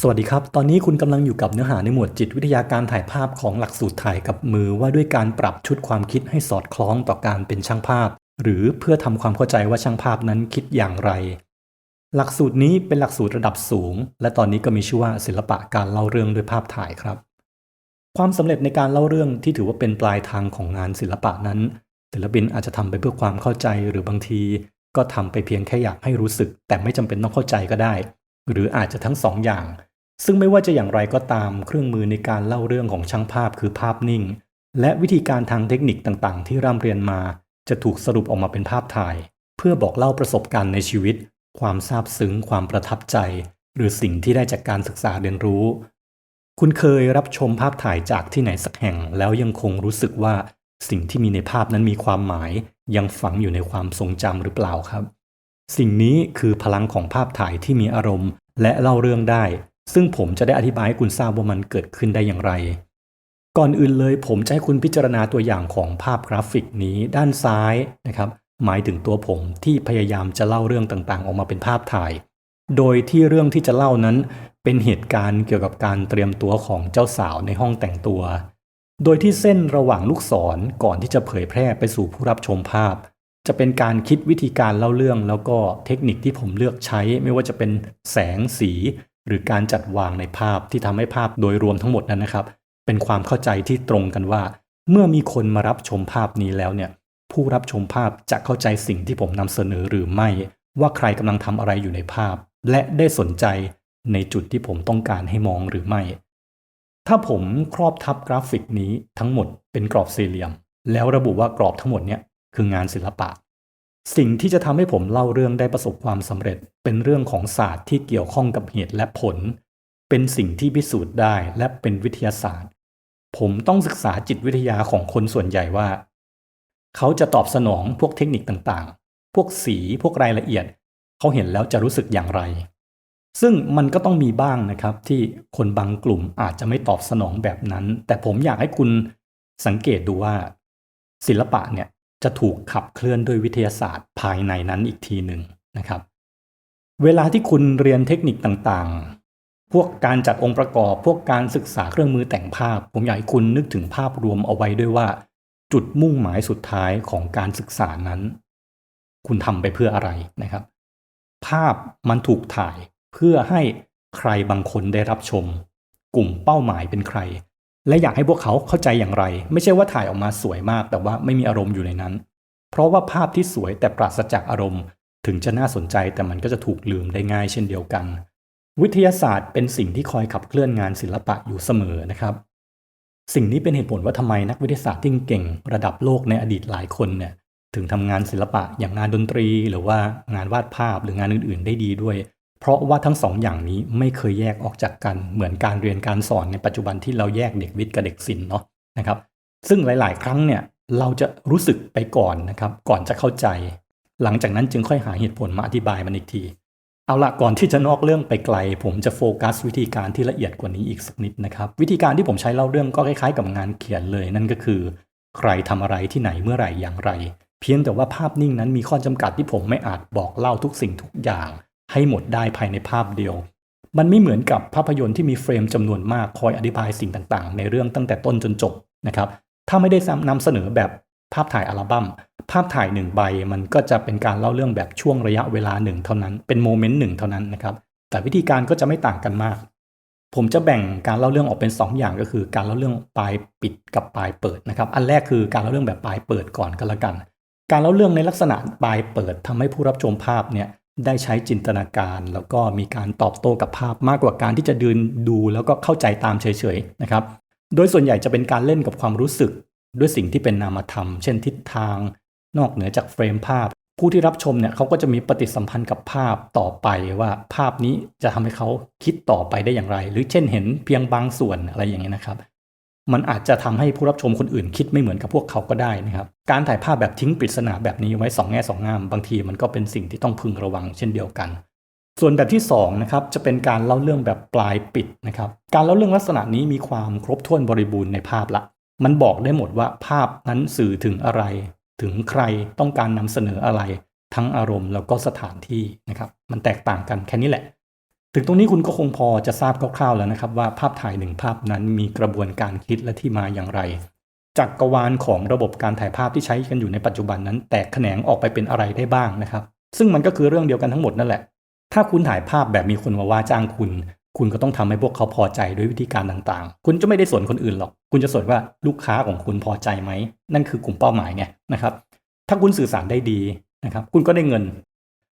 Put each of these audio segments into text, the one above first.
สวัสดีครับ ตอนนี้คุณกำลังอยู่กับเนื้อหาในหมวดจิตวิทยาการถ่ายภาพของหลักสูตรถ่ายกับมือว่าด้วยการปรับชุดความคิดให้สอดคล้องต่อการเป็นช่างภาพ หรือเพื่อทำความเข้าใจว่าช่างภาพนั้นคิดอย่างไร หลักสูตรนี้เป็นหลักสูตรระดับสูง และตอนนี้ก็มีชื่อว่าศิลปะการเล่าเรื่องด้วยภาพถ่ายครับ ความสำเร็จในการเล่าเรื่องที่ถือว่าเป็นปลายทางของงานศิลปะนั้น ศิลปินอาจจะทำไปเพื่อความเข้าใจหรือบางที ก็ทำไปเพียงแค่อยากให้รู้สึก แต่ไม่จำเป็นต้องเข้าใจก็ได้ หรืออาจจะทั้งสองอย่าง ซึ่งไม่ว่าจะอย่างไรก็ตามเครื่องมือในการเล่าเรื่องของช่างภาพคือภาพนิ่ง และวิธีการทางเทคนิคต่างๆ ที่ร่ำเรียนมา จะถูกสรุปออกมาเป็นภาพถ่าย เพื่อบอกเล่าประสบการณ์ในชีวิต ความซาบซึ้ง ความประทับใจ หรือสิ่งที่ได้จากการศึกษาเรียนรู้ คุณเคยรับชมภาพถ่ายจากที่ไหนสักแห่ง แล้วยังคงรู้สึกว่าสิ่งที่มีในภาพนั้นมีความหมาย ยังฝังอยู่ในความทรงจำหรือเปล่าครับ สิ่งนี้คือพลังของภาพถ่ายที่มีอารมณ์ และเล่าเรื่องได้ ซึ่งผมจะได้อธิบายให้คุณทราบว่ามันเกิดขึ้นได้อย่างไร ก่อนอื่นเลยผมจะให้คุณพิจารณาตัวอย่างของภาพกราฟิกนี้ด้านซ้ายนะครับ หมายถึงตัวผมที่พยายามจะเล่าเรื่องต่างๆ ออกมาเป็นภาพถ่าย โดยที่เรื่องที่จะเล่านั้น เป็นเหตุการณ์เกี่ยวกับการเตรียมตัวของเจ้าสาวในห้องแต่งตัว โดยที่เส้นระหว่างลูกศรก่อนที่จะเผยแพร่ไปสู่ผู้รับชมภาพ จะเป็นการคิดวิธีการเล่าเรื่อง แล้วก็เทคนิคที่ผมเลือกใช้ ไม่ว่าจะเป็นแสงสี หรือการจัดวางในภาพที่ทำให้ภาพโดยรวมทั้งหมดนั้นนะครับ เป็นความเข้าใจที่ตรงกันว่า เมื่อมีคนมารับชมภาพนี้แล้วเนี่ยผู้รับชมภาพจะเข้าใจสิ่งที่ผมนำเสนอหรือไม่ ว่าใครกำลังทำอะไรอยู่ในภาพ และได้สนใจในจุดที่ผมต้องการให้มองหรือไม่ ถ้าผมครอบทับกราฟิกนี้ทั้งหมดเป็นกรอบสี่เหลี่ยม แล้วระบุว่ากรอบทั้งหมดเนี่ย คืองานศิลปะ สิ่งที่จะทำให้ผมเล่าเรื่องได้ประสบความสำเร็จ เป็นเรื่องของศาสตร์ที่เกี่ยวข้องกับเหตุและผล เป็นสิ่งที่พิสูจน์ได้และเป็นวิทยาศาสตร์ ผมต้องศึกษาจิตวิทยาของคนส่วนใหญ่ว่า เขาจะตอบสนองพวกเทคนิคต่างๆ พวกสีพวกรายละเอียด เขาเห็นแล้วจะรู้สึกอย่างไร ซึ่งมันก็ต้องมีบ้างนะครับที่คนบางกลุ่มอาจจะไม่ตอบสนองแบบนั้น แต่ผมอยากให้คุณสังเกตดูว่า ศิลปะเนี่ย จะถูกขับเคลื่อนด้วยวิทยาศาสตร์ภายในนั้นอีกทีหนึ่งนะครับ เวลาที่คุณเรียนเทคนิคต่างๆ พวกการจัดองค์ประกอบ พวกการศึกษาเครื่องมือแต่งภาพ ผมอยากให้คุณนึกถึงภาพรวมเอาไว้ด้วยว่า จุดมุ่งหมายสุดท้ายของการศึกษานั้น คุณทำไปเพื่ออะไรนะครับ ภาพมันถูกถ่ายเพื่อให้ใครบางคนได้รับชม กลุ่มเป้าหมายเป็นใคร และอยากให้พวกเขาเข้าใจอย่างไร ไม่ใช่ว่าถ่ายออกมาสวยมาก แต่ว่าไม่มีอารมณ์อยู่ในนั้น เพราะว่าภาพที่สวยแต่ปราศจากอารมณ์ ถึงจะน่าสนใจแต่มันก็จะถูกลืมได้ง่ายเช่นเดียวกัน วิทยาศาสตร์เป็นสิ่งที่คอยขับเคลื่อนงานศิลปะอยู่เสมอนะครับ สิ่งนี้เป็นเหตุผลว่าทำไมนักวิทยาศาสตร์ที่เก่งระดับโลกในอดีตหลายคนเนี่ยถึงทำงานศิลปะอย่างงานดนตรี หรือว่างานวาดภาพหรืองานอื่น ๆ ได้ดีด้วย เพราะว่าทั้งสองอย่างนี้ไม่เคยแยกออกจากกันเหมือนการเรียนการสอนในปัจจุบันที่เราแยกเด็กวิทย์กับเด็กศิลป์เนาะนะครับ ซึ่งหลาย ๆ ครั้งเนี่ยเราจะรู้สึกไปก่อนนะครับ ก่อนจะเข้าใจ หลังจากนั้นจึงค่อยหาเหตุผลมาอธิบายมันอีกที เอาละก่อนที่จะนอกเรื่องไปไกล ผมจะโฟกัสวิธีการที่ละเอียดกว่านี้อีกสักนิดนะครับ วิธีการที่ผมใช้เล่าเรื่องก็คล้าย ๆ กับงานเขียนเลย นั่นก็คือ ใครทำอะไรที่ไหนเมื่อไหร่อย่างไร เพียงแต่ว่าภาพนิ่งนั้นมีข้อจำกัดที่ผมไม่อาจบอกเล่าทุกสิ่งทุกอย่าง ให้หมดได้ภายในภาพเดียว มันไม่เหมือนกับภาพยนตร์ที่มีเฟรมจำนวนมากคอยอธิบายสิ่งต่างๆ ในเรื่องตั้งแต่ต้นจนจบนะครับ ถ้าไม่ได้นำเสนอแบบภาพถ่ายอัลบัม้ม ภาพถ่ายหนึ่งใบ มันก็จะเป็นการเล่าเรื่องแบบช่วงระยะเวลาหนึ่งเท่านั้น เป็นโมเมนต์หนึ่งเท่านั้นนะครับ แต่วิธีการก็จะไม่ต่างกันมาก ผมจะแบ่งการเล่าเรื่องออกเป็น 2 อย่างก็คือ การเล่าเรื่องปลายปิดกับปลายเปิดนะครับ อันแรกคือการเล่าเรื่องแบบปลายเปิดก่อนก็แล้วกัน การเล่าเรื่องในลักษณะปลายเปิดทำให้ผู้รับชมภาพเนี่ย ได้ใช้จินตนาการ แล้วก็มีการตอบโต้กับภาพมากกว่าการที่จะดืนดูแล้วก็เข้าใจตามเฉยๆนะครับ โดยส่วนใหญ่จะเป็นการเล่นกับความรู้สึก ด้วยสิ่งที่เป็นนามธรรม เช่นทิศทาง นอกเหนือจากเฟรมภาพ ผู้ที่รับชมเนี่ยเขาก็จะมีปฏิสัมพันธ์กับภาพต่อไปว่าภาพนี้จะทำให้เขาคิดต่อไปได้อย่างไร หรือเช่นเห็นเพียงบางส่วนอะไรอย่างนี้ยนะครับ มันอาจจะทำให้ผู้รับชมคนอื่นคิดไม่เหมือนกับพวกเขาก็ได้นะครับ การถ่ายภาพแบบทิ้งปริศนาแบบนี้ไว้สองแง่สองงาม บางทีมันก็เป็นสิ่งที่ต้องพึงระวังเช่นเดียวกัน ส่วนแบบที่2นะครับจะเป็นการเล่าเรื่องแบบปลายปิดนะครับ การเล่าเรื่องลักษณะนี้มีความครบถ้วนบริบูรณ์ในภาพละ มันบอกได้หมดว่าภาพนั้นสื่อถึงอะไร ถึงใครต้องการนำเสนออะไร ทั้งอารมณ์แล้วก็สถานที่นะครับ มันแตกต่างกันแค่นี้แหละ ถึงตรงนี้คุณก็คงพอจะทราบคร่าวๆแล้วนะครับ ว่าภาพถ่ายหนึ่งภาพนั้นมีกระบวนการคิดและที่มาอย่างไรจักรวาลของระบบการถ่ายภาพที่ใช้กันอยู่ในปัจจุบันนั้น แตกแขนงออกไปเป็นอะไรได้บ้างนะครับ ซึ่งมันก็คือเรื่องเดียวกันทั้งหมดนั่นแหละ ถ้าคุณถ่ายภาพแบบมีคนมาว่าจ้างคุณ คุณก็ต้องทำให้พวกเขาพอใจด้วยวิธีการต่างๆ คุณจะไม่ได้สนคนอื่นหรอก คุณจะสนว่าลูกค้าของคุณพอใจไหม นั่นคือกลุ่มเป้าหมายไงนะครับ ถ้าคุณสื่อสารได้ดีนะครับ คุณก็ได้เงิน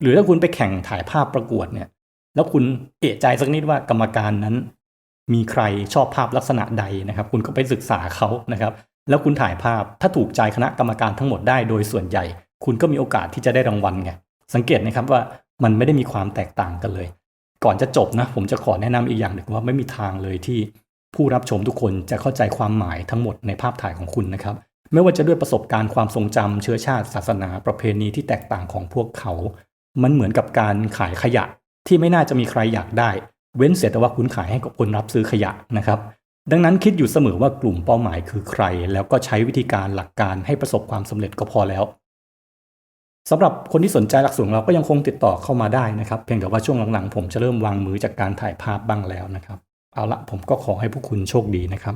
หรือถ้าคุณไปแข่งถ่ายภาพประกวดเนี่ย แล้วคุณเอะใจสักนิดว่ากรรมการนั้น มีใครชอบภาพลักษณะใดนะครับ คุณก็ไปศึกษาเขานะครับ แล้วคุณถ่ายภาพถ้าถูกใจคณะกรรมการทั้งหมดได้โดยส่วนใหญ่ คุณก็มีโอกาสที่จะได้รางวัลไงสังเกตนะครับว่ามันไม่ได้มีความแตกต่างกันเลย ก่อนจะจบนะ ผมจะขอแนะนำอีกอย่างหนึ่งว่าไม่มีทางเลยที่ผู้รับชมทุกคนจะเข้าใจความหมายทั้งหมดในภาพถ่ายของคุณนะครับ ไม่ว่าจะด้วยประสบการณ์ความทรงจำเชื้อชาติ ศาสนา ประเพณีที่แตกต่างของพวกเขา มันเหมือนกับการขายขยะ ที่ไม่น่าจะมีใครอยากได้ เว้นเสียแต่ว่าคุณขายให้กับคนรับซื้อขยะนะครับ ดังนั้นคิดอยู่เสมอว่ากลุ่มเป้าหมายคือใคร แล้วก็ใช้วิธีการหลักการให้ประสบความสำเร็จก็พอแล้วสำหรับคนที่สนใจหลักสูตรของเราก็ยังคงติดต่อเข้ามาได้นะครับ เพียงแต่ว่าช่วงหลังๆ ผมจะเริ่มวางมือจากการถ่ายภาพบ้างแล้วนะครับ เอาละผมก็ขอให้พวกคุณโชคดีนะครับ